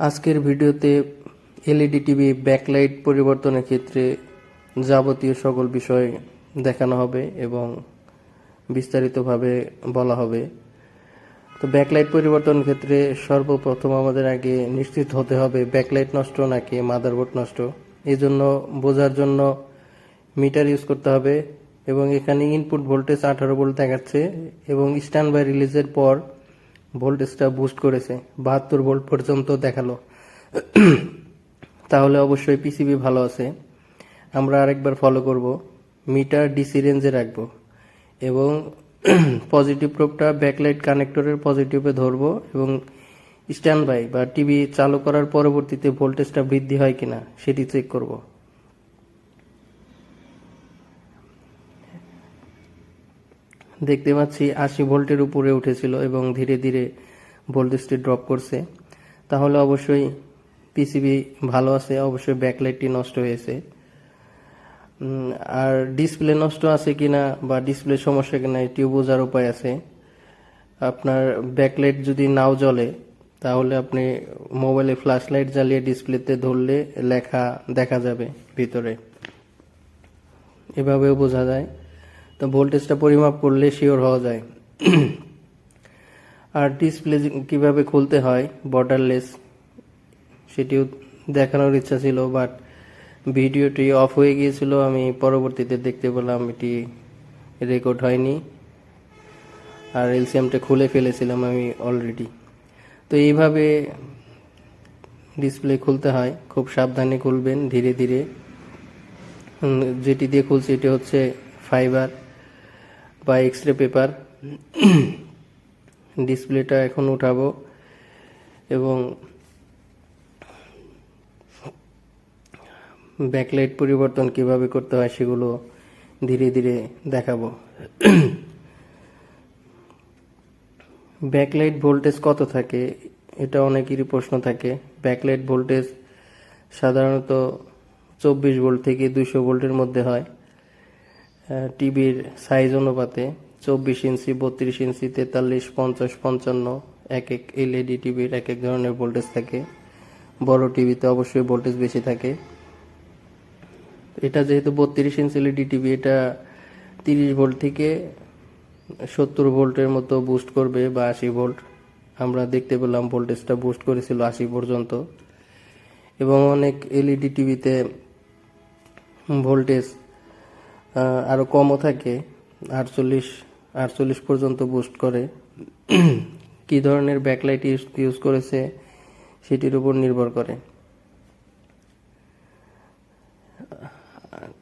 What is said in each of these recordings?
আজকের ভিডিওতে LED TV backlight পরিবর্তনের ক্ষেত্রে যাবতীয় সকল বিষয় দেখানো হবে এবং বিস্তারিতভাবে বলা হবে। তো ব্যাকলাইট পরিবর্তনের ক্ষেত্রে সর্বপ্রথম আমাদের আগে নিশ্চিত হতে হবে, ব্যাকলাইট নষ্ট নাকি মাদারবোর্ড নষ্ট? এই জন্য বোঝার জন্য মিটার ইউজ করতে হবে এবং এখানে ইনপুট ভোল্টেজ আঠারো ভোল্ট দেখাচ্ছে এবং স্ট্যান্ড বাই রিলিজের পর ভোল্টেজটা বুস্ট করেছে, বাহাত্তর ভোল্ট পর্যন্ত দেখাল। তাহলে অবশ্যই পিসিবি ভালো আছে। আমরা আরেকবার ফলো করব, মিটার ডিসি রেঞ্জে রাখব এবং পজিটিভ প্রোবটা ব্যাকলাইট কানেক্টরের পজিটিভে ধরবো এবং স্ট্যান্ড বাই বা টিভি চালু করার পরবর্তীতে ভোল্টেজটা বৃদ্ধি হয় কিনা সেটি চেক করব। দেখতে পাচ্ছি আশি ভোল্টের উপরে উঠেছিল এবং ধীরে ধীরে ভোল্টেজটি ড্রপ করছে। তাহলে অবশ্যই পিসিবি ভালো আছে, অবশ্যই ব্যাকলাইটটি নষ্ট হয়েছে। আর ডিসপ্লে নষ্ট আছে কিনা বা ডিসপ্লে সমস্যা কিনা এটিও বোঝার উপায় আছে। আপনার ব্যাকলাইট যদি নাও জ্বলে, তাহলে আপনি মোবাইলে ফ্ল্যাশ লাইট জ্বালিয়ে ডিসপ্লেতে ধরলে লেখা দেখা যাবে ভিতরে। এভাবেও বোঝা যায়। তো ভোল্টেজটা পরিমাপ করলে শিওর হওয়া যায়। আর ডিসপ্লে কীভাবে খুলতে হয় বর্ডারলেস সেটিও দেখানোর ইচ্ছা ছিল বাট ভিডিওটি অফ হয়ে গিয়েছিল, আমি পরবর্তীতে দেখতে পেলাম এটি রেকর্ড হয়নি। আর এলসিএমটা খুলে ফেলেছিলাম আমি অলরেডি তো এইভাবে ডিসপ্লে খুলতে হয়, খুব সাবধানে খুলবেন ধীরে ধীরে। যেটি দিয়ে খুলছি এটি হচ্ছে ফাইবার বা এক্স রে পেপার ডিসপ্লেটা এখন উঠাবো এবং ব্যাকলাইট পরিবর্তন কীভাবে করতে হয় সেগুলো ধীরে ধীরে দেখাবো। ব্যাকলাইট ভোল্টেজ কত থাকে? এটা অনেকেরই প্রশ্ন থাকে। ব্যাকলাইট ভোল্টেজ সাধারণত চব্বিশ ভোল্ট থেকে দুশো ভোল্টের মধ্যে হয়। টিভির সাইজ অনুপাতে চব্বিশ ইঞ্চি, বত্রিশ ইঞ্চি, তেতাল্লিশ, পঞ্চাশ, পঞ্চান্ন, এক এক এলইডি টিভির এক এক ধরনের ভোল্টেজ থাকে। বড় টিভিতে অবশ্যই ভোল্টেজ বেশি থাকে। এটা যেহেতু বত্রিশ ইঞ্চি এলইডি টিভি, এটা তিরিশ ভোল্ট থেকে সত্তর ভোল্টের মতো বুস্ট করবে বা আশি ভোল্ট আমরা দেখতে পেলাম ভোল্টেজটা বুস্ট করেছিল আশি পর্যন্ত। এবং অনেক এলইডি টিভিতে ভোল্টেজ আরও কমও থাকে, আটচল্লিশ আটচল্লিশ পর্যন্ত বুস্ট করে। কি ধরনের ব্যাকলাইট ইউজ করেছে সেটির উপর নির্ভর করে।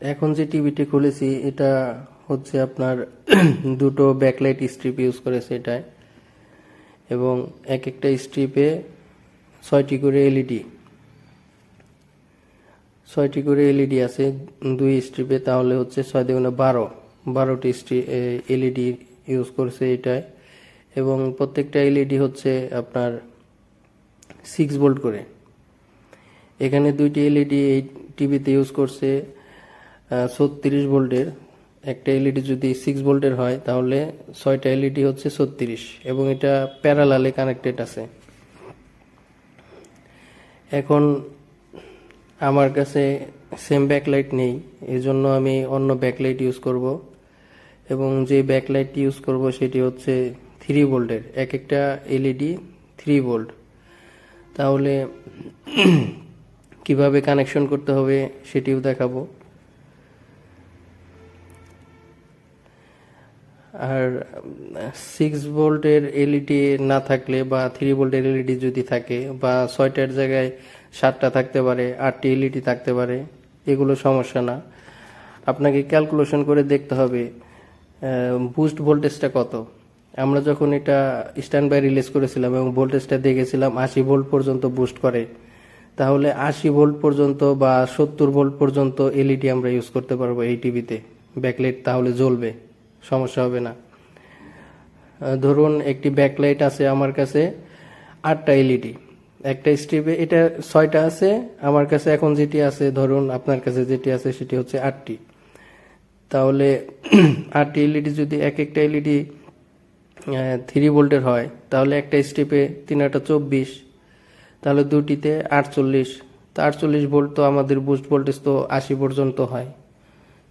এখন যে টিভিটি খুলেছি, এটা হচ্ছে আপনার দুটো ব্যাকলাইট স্ট্রিপ ইউজ করেছে এটায়। এবং এক একটা স্ট্রিপে ছয়টি করে এলইডি ছয়টি করে এলইডি আছে, দুই স্ট্রিপে তাহলে হচ্ছে ছয় দুগুণে বারো। বারোটি স্ট্রি এলইডি ইউজ করছে এটায় এবং প্রত্যেকটা এলইডি হচ্ছে আপনার সিক্স ভোল্ট করে। এখানে দুইটি এলইডি এই টিভিতে ইউজ করছে ছত্রিশ ভোল্টের একটা এলইডি যদি সিক্স ভোল্টের হয়, তাহলে ছয়টা এলইডি হচ্ছে ছত্রিশ। এবং এটা প্যারালালে কানেক্টেড আছে। এখন আমার কাছে সেম ব্যাকলাইট নেই এই জন্য আমি অন্য ব্যাকলাইট ইউজ করব। এবং যে ব্যাকলাইট ইউজ করব সেটি হচ্ছে থ্রি ভোল্টের এক একটা এলইডি থ্রি ভোল্ট তাহলে কীভাবে কানেকশন করতে হবে সেটিও দেখাবো। আর সিক্স ভোল্টের এলইডি না থাকলে বা থ্রি ভোল্টের এলইডি যদি থাকে বা ছয়টার জায়গায় সাতটা থাকতে পারে, আটটি এলইডি থাকতে পারে, এগুলো সমস্যা না। আপনাকে ক্যালকুলেশন করে দেখতে হবে বুস্ট ভোল্টেজটা কত। আমরা যখন এটা স্ট্যান্ড বাই রিলিজ করেছিলাম এবং ভোল্টেজটা দেখেছিলাম আশি ভোল্ট পর্যন্ত বুস্ট করে, তাহলে আশি ভোল্ট পর্যন্ত বা সত্তর ভোল্ট পর্যন্ত এলইডি আমরা ইউজ করতে পারব এই টিভিতে ব্যাকলাইট তাহলে জ্বলবে, সমস্যা হবে না। ধরুন একটি ব্যাকলাইট আছে আমার কাছে আটটা এলইডি একটা স্ট্রিপে, এটা ছয়টা আছে, আমার কাছে এখন যেটি আছে, ধরুন আপনার কাছে যেটি আছে, সেটি হচ্ছে আটটি। তাহলে আটটি এলইডি যদি এক একটা এলইডি থ্রি ভোল্টের হয়, তাহলে একটা স্টেপে তিন আটা চব্বিশ, তাহলে দুটিতে আটচল্লিশ। তো আটচল্লিশ ভোল্ট তো আমাদের বুস্ট ভোল্টেজ তো আশি পর্যন্ত হয়।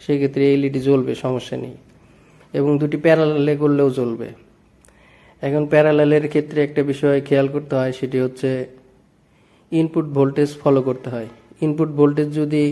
সেক্ষেত্রে এলইডি জ্বলবে, সমস্যা নেই। এবং দুটি প্যারালালে করলেও জ্বলবে। এখন প্যারালালের ক্ষেত্রে একটা বিষয় খেয়াল করতে হয়, সেটি হচ্ছে ইনপুট ভোল্টেজ ফলো করতে হয়। ইনপুট ভোল্টেজ যদি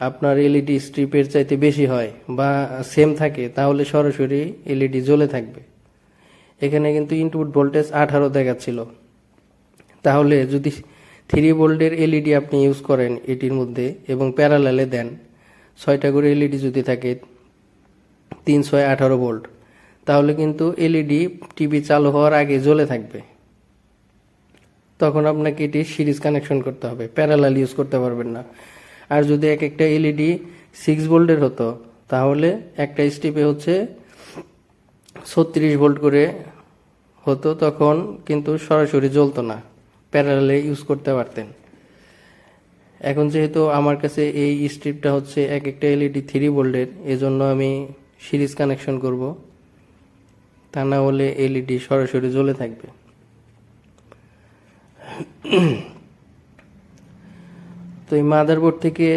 আপনার এলইডি স্ট্রিপের চাইতে বেশি হয় বা সেম থাকে, তাহলে সরাসরি এলইডি জ্বলে থাকবে। এখানে কিন্তু ইনপুট ভোল্টেজ আঠারো দেখাচ্ছিল। তাহলে যদি থ্রি ভোল্টের এলইডি আপনি ইউজ করেন এটির মধ্যে এবং প্যারালালে দেন, ছয়টা করে এলইডি যদি থাকে তিন ছয় আঠারো ভোল্ট। তাহলে কিন্তু এলইডি টিভি চালু হওয়ার আগে জ্বলে থাকবে। তখন আপনাকে এটি সিরিজ কানেকশন করতে হবে, প্যারালাল ইউজ করতে পারবেন না। আর যদি এক একটা এলইডি সিক্স ভোল্টের হতো, তাহলে একটা স্টিপে হচ্ছে ছত্রিশ ভোল্ট করে হতো, তখন কিন্তু সরাসরি জ্বলতো না, প্যারালালে ইউজ করতে পারতেন। এখন যেহেতু আমার কাছে এই স্ট্রিপটা হচ্ছে এক একটা এলইডি থ্রি ভোল্টের, এজন্য আমি সিরিজ কানেকশন করব। তা না হলে এলইডি সরাসরি জ্বলে থাকবে। তো এই মাদারবোর্ড থেকে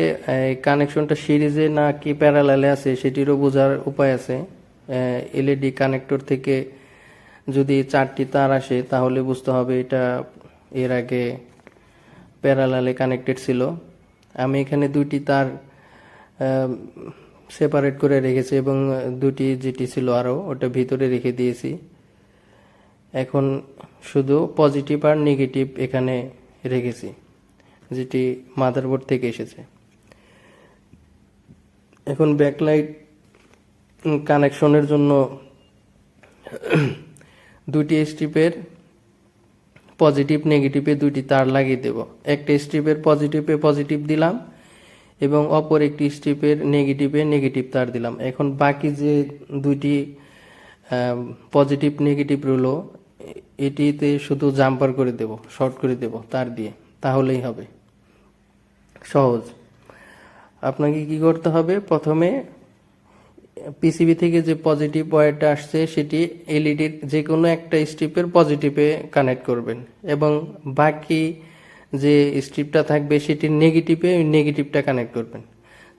কানেকশনটা সিরিজে না কি প্যারালালে আছে সেটিরও বোঝার উপায় আছে। এলইডি কানেক্টর থেকে যদি চারটি তার আসে, তাহলে বুঝতে হবে এটা এর আগে প্যারালালে কানেক্টেড ছিল। আমি এখানে দুইটি তার সেপারেট করে রেখেছি এবং দুটি যেটি ছিল আরও, ওটা ভিতরে রেখে দিয়েছি। এখন শুধু পজিটিভ আর নেগেটিভ এখানে রেখেছি, যেটি মাদারবোর্ড থেকে এসেছে। এখন ব্যাকলাইট কানেকশনের জন্য দুটি স্ট্রিপের পজিটিভ নেগেটিভে দুটি তার লাগিয়ে দেব। একটা স্ট্রিপের পজিটিভে পজিটিভ দিলাম এবং অপর একটি স্ট্রিপের নেগেটিভে নেগেটিভ তার দিলাম। এখন বাকি যে দুইটি পজিটিভ নেগেটিভ রইল, এটিতে শুধু জাম্পার করে দেব শর্ট করে দেব তার দিয়ে। তাহলেই হবে। সহজ। আপনাকে কি করতে হবে? প্রথমে পিসিবি থেকে যে পজিটিভ ওয়্যারটা আসছে, সেটি এলইডির যে কোনো একটা স্ট্রিপের পজিটিভে কানেক্ট করবেন। এবং বাকি যে স্ট্রিপটা থাকবে সেটির নেগেটিভে নেগেটিভটা কানেক্ট করবেন।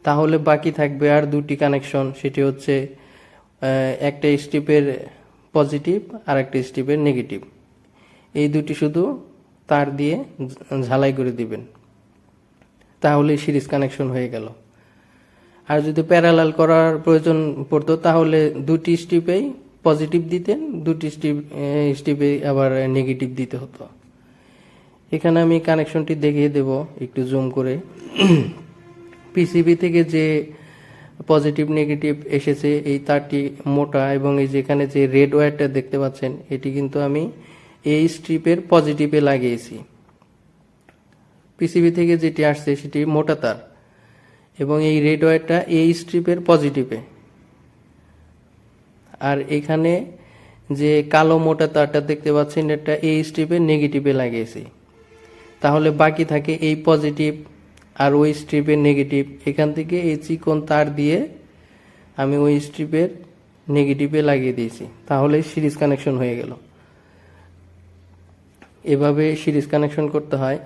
তাহলে বাকি থাকবে আর দুটি কানেকশন সেটি হচ্ছে একটা স্ট্রিপের পজিটিভ আর একটা স্ট্রিপের নেগেটিভ এই দুটি শুধু তার দিয়ে ঝালাই করে দিবেন। তাহলে সিরিজ কানেকশন হয়ে গেল। আর যদি প্যারালাল করার প্রয়োজন পড়তো, তাহলে দুটি স্ট্রিপেই পজিটিভ দিতেন, দুটি স্ট্রিপ স্ট্রিপে আবার নেগেটিভ দিতে হতো। এখানে আমি কানেকশনটি দেখিয়ে দেব, একটু জুম করে। পিসিবি থেকে যে পজিটিভ নেগেটিভ এসেছে, এই তারটি মোটা এবং এই যেখানে যে রেড ওয়্যারটা দেখতে পাচ্ছেন, এটি কিন্তু আমি এই স্ট্রিপের পজিটিভে লাগিয়েছি। পিসিবি থেকে যেটি আসছে, সেটি মোটা তার এবং এই রেড ওয়্যারটা এই স্ট্রিপের পজিটিভে আর এখানে যে কালো মোটা তারটা দেখতে পাচ্ছেন, এটা এই স্ট্রিপের নেগেটিভে লাগিয়েছি। তাহলে বাকি থাকে এই পজিটিভ আর ওই স্ট্রিপের নেগেটিভ এখান থেকে এই চিকন তার দিয়ে আমি ওই স্ট্রিপের নেগেটিভে লাগিয়ে দিয়েছি। তাহলে সিরিজ কানেকশন হয়ে গেল। এভাবে সিরিজ কানেকশন করতে হয়।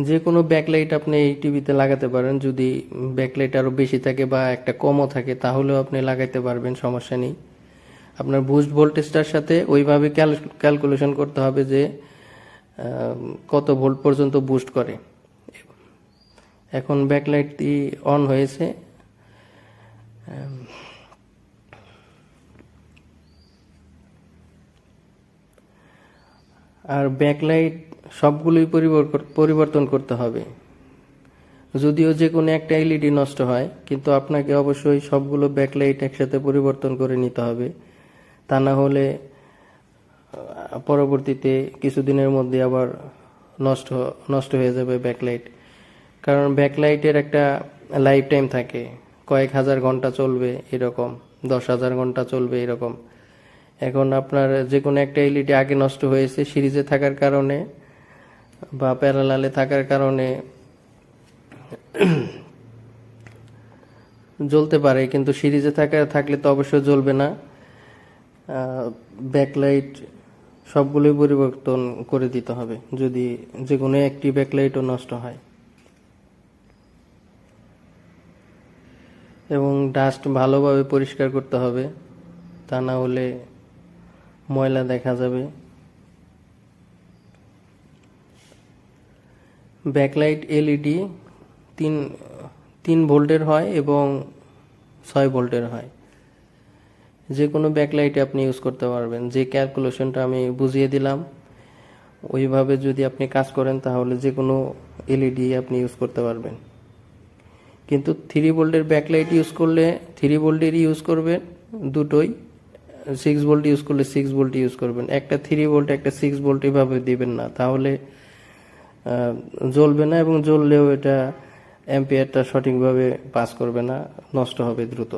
যে কোনো ব্যাকলাইট আপনি এই টিভিতে লাগাতে পারেন। যদি ব্যাকলাইট আরও বেশি থাকে বা একটা কমও থাকে, তাহলেও আপনি লাগাইতে পারবেন, সমস্যা নেই। আপনার বুস্ট ভোল্টেজটার সাথে ওইভাবে ক্যালকুলেশন করতে হবে যে কত ভোল্ট পর্যন্ত বুস্ট করে। এখন ব্যাকলাইটটি অন হয়েছে। আর ব্যাকলাইট সবগুলোই পরিবর্তন করতে হবে। যদিও যে কোনো একটা এলইডি নষ্ট হয়, কিন্তু আপনাকে অবশ্যই সবগুলো ব্যাকলাইট একসাথে পরিবর্তন করে নিতে হবে। তা না হলে পরবর্তীতে কিছুদিনের মধ্যে আবার নষ্ট নষ্ট হয়ে যাবে ব্যাকলাইট কারণ ব্যাকলাইটের একটা লাইফ টাইম থাকে। কয়েক হাজার ঘণ্টা চলবে এরকম, দশ হাজার ঘণ্টা চলবে এরকম। এখন আপনার যে কোনো একটা এলইডি আগে নষ্ট হয়েছে সিরিজে থাকার কারণে বা প্যারালালে থাকার কারণে, জ্বলতে পারে। কিন্তু সিরিজে থাকা, থাকলে তো অবশ্যই জ্বলবে না। ব্যাকলাইট সবগুলোই পরিবর্তন করে দিতে হবে, যদি যে কোনো একটি ব্যাকলাইটও নষ্ট হয়। এবং ডাস্ট ভালোভাবে পরিষ্কার করতে হবে, তা না হলে ময়লা দেখা যাবে। ব্যাকলাইট এলইডি তিন তিন ভোল্টের হয় এবং ছয় ভোল্টের হয়। যে কোনো ব্যাকলাইটে আপনি ইউজ করতে পারবেন। যে ক্যালকুলেশনটা আমি বুঝিয়ে দিলাম, ওইভাবে যদি আপনি কাজ করেন তাহলে যে কোনো এলইডি আপনি ইউজ করতে পারবেন। কিন্তু থ্রি বোল্টের ব্যাকলাইট ইউজ করলে থ্রি ভোল্টেরই ইউজ করবেন দুটোই সিক্স বোল্ট ইউজ করলে সিক্স বোল্ট ইউজ করবেন। একটা থ্রি বোল্ট একটা সিক্স ভোল্ট এভাবে দিবেন না, তাহলে জ্বলবে না এবং জ্বললেও এটা অ্যাম্পিয়ারটা সঠিকভাবে পাস করবে না, নষ্ট হবে দ্রুত।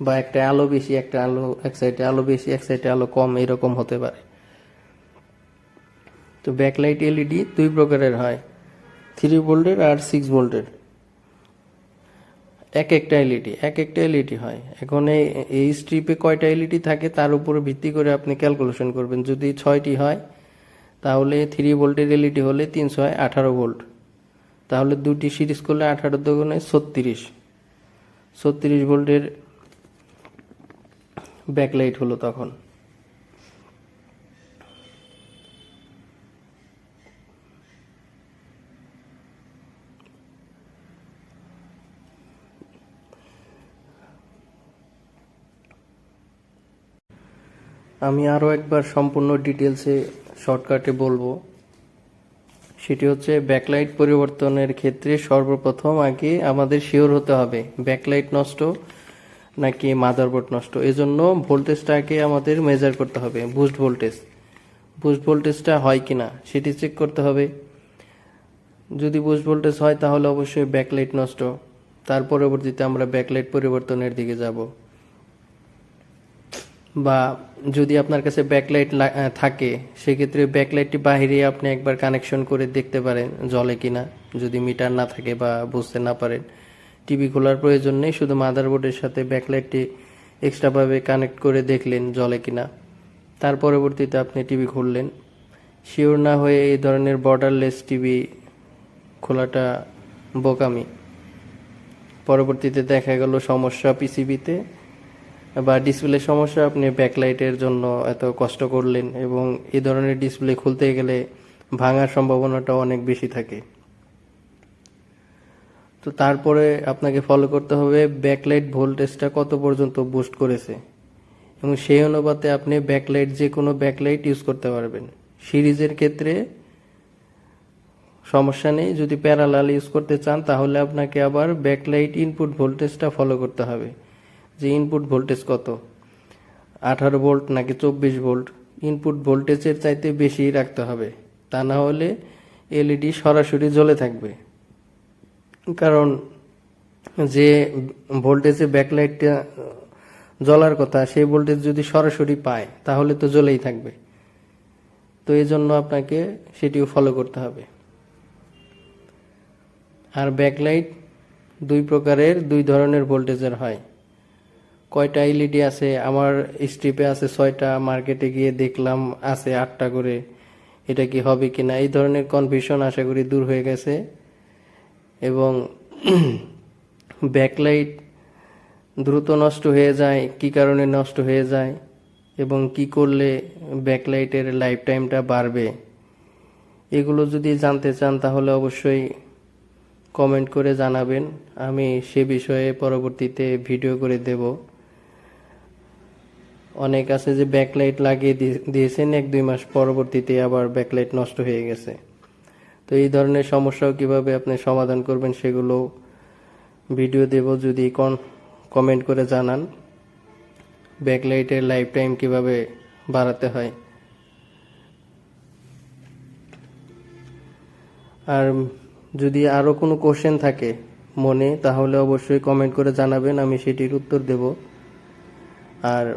বা একটা আলো বেশি, একটা আলো এক সাইডে আলো বেশি, এক সাইডে আলো কম, এরকম হতে পারে। তো ব্যাকলাইট এলইডি দুই প্রকারের হয় থ্রি ভোল্টের আর সিক্স ভোল্টের এক একটা এলইডি এক একটা এলইডি হয়। এখন এই স্ট্রিপে কয়টা এলইডি থাকে, তার উপরে ভিত্তি করে আপনি ক্যালকুলেশন করবেন। যদি ছয়টি হয়, তাহলে থ্রি ভোল্টের এলইডি হলে তিনশো হয় আঠারো ভোল্ট তাহলে দুটি সিরিজ করলে আঠারো দোকানে ছত্রিশ। ছত্রিশ ভোল্টের ব্যাকলাইট হলো তখন। আমি আরও একবার সম্পূর্ণ ডিটেলসে শর্টকাটে বলব। সেটি হচ্ছে ব্যাকলাইট পরিবর্তনের ক্ষেত্রে সর্বপ্রথম আগে আমাদের শিওর হতে হবে, ব্যাকলাইট নষ্ট নাকি মাদারবোর্ড নষ্ট? এজন্য ভোল্টেজটাকে আমাদের মেজার করতে হবে বুস্ট ভোল্টেজ বুস্ট ভোল্টেজটা হয় কি না সেটি চেক করতে হবে। যদি বুস্ট ভোল্টেজ হয়, তাহলে অবশ্যই ব্যাকলাইট নষ্ট। তার পরবর্তীতে আমরা ব্যাকলাইট পরিবর্তনের দিকে যাব। বা যদি আপনার কাছে ব্যাকলাইট থাকে, সেক্ষেত্রে ব্যাকলাইটটি বাহিরে আপনি একবার কানেকশন করে দেখতে পারেন জলে কিনা। যদি মিটার না থাকে বা বুঝতে না পারেন। টিভি খোলার প্রয়োজন নেই, শুধু মাদারবোর্ডের সাথে ব্যাকলাইটটি এক্সট্রাভাবে কানেক্ট করে দেখলেন জলে কিনা। তার পরবর্তীতে আপনি টিভি খুললেন। শিওর না হয়ে এই ধরনের বর্ডারলেস টিভি খোলাটা বোকামি। পরবর্তীতে দেখা গেল সমস্যা পিসিবিতে, বা ডিসপ্লে সমস্যা, আপনি ব্যাকলাইটের জন্য এত কষ্ট করলেন এবং এই ধরনের ডিসপ্লে খুলতে গেলে ভাঙার সম্ভাবনাটা অনেক বেশি থাকে। তো তারপরে আপনাকে ফলো করতে হবে ব্যাকলাইট ভোল্টেজটা কত পর্যন্ত বুস্ট করেছে। এবং সেই অনুপাতে আপনি ব্যাকলাইট যে কোনো ব্যাকলাইট ইউজ করতে পারবেন। সিরিজের ক্ষেত্রে সমস্যা নেই, যদি প্যারালাল ইউজ করতে চান, তাহলে আপনাকে আবার ব্যাকলাইট ইনপুট ভোল্টেজটা ফলো করতে হবে। যে ইনপুট ভোল্টেজ কত? আঠারো ভোল্ট নাকি চব্বিশ ভোল্ট ইনপুট ভোল্টেজের চাইতে বেশি রাখতে হবে। তা না হলে এলইডি সরাসরি জ্বলে থাকবে। কারণ যে ভোল্টেজে ব্যাকলাইটটা জ্বলার কথা, সেই ভোল্টেজ যদি সরাসরি পায়, তাহলে তো জ্বলেই থাকবে। তো এই জন্য আপনাকে সেটিও ফলো করতে হবে। আর ব্যাকলাইট দুই প্রকারের, দুই ধরনের ভোল্টেজের হয়। কয়টা এলইডি আছে? আমার স্ট্রিপে আছে ছয়টা, মার্কেটে গিয়ে দেখলাম আছে আটটা করে। এটা কি হবে কিনা? এই ধরনের কনফিউশন আশা করি দূর হয়ে গেছে। এবং ব্যাকলাইট দ্রুত নষ্ট হয়ে যায়, কি কারণে নষ্ট হয়ে যায় এবং কি করলে ব্যাকলাইটের লাইফ টাইমটা বাড়বে, এগুলো যদি জানতে চান তাহলে অবশ্যই কমেন্ট করে জানাবেন। আমি সে বিষয়ে পরবর্তীতে ভিডিও করে দেব। অনেক আছে যে ব্যাকলাইট লাগিয়ে দিয়ে- দিয়েছেন, এক দুই মাস পরবর্তীতে আবার ব্যাকলাইট নষ্ট হয়ে গেছে। তো এই ধরনের সমস্যাও কীভাবে আপনি সমাধান করবেন সেগুলো ভিডিও দেব, যদি কমেন্ট করে জানান। ব্যাকলাইটের লাইফ টাইম কীভাবে বাড়াতে হয়। আর যদি আরও কোনো কোশ্চেন থাকে মনে, তাহলে অবশ্যই কমেন্ট করে জানাবেন, আমি সেটির উত্তর দেব। আর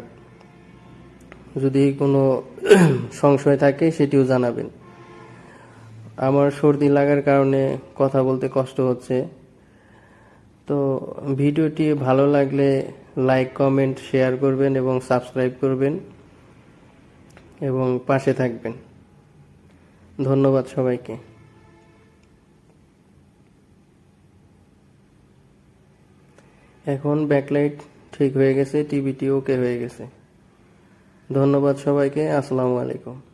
যদি কোনো সংশয় থাকে, সেটিও জানাবেন। আমার সর্দি লাগার কারণে কথা বলতে কষ্ট হচ্ছে। তো ভিডিওটি ভালো লাগলে লাইক কমেন্ট শেয়ার করবেন এবং সাবস্ক্রাইব করবেন এবং পাশে থাকবেন। ধন্যবাদ সবাইকে। এখন ব্যাকলাইট ঠিক হয়ে গেছে টিভিটি ওকে হয়ে গেছে। ধন্যবাদ সবাইকে, আসসালামু আলাইকুম।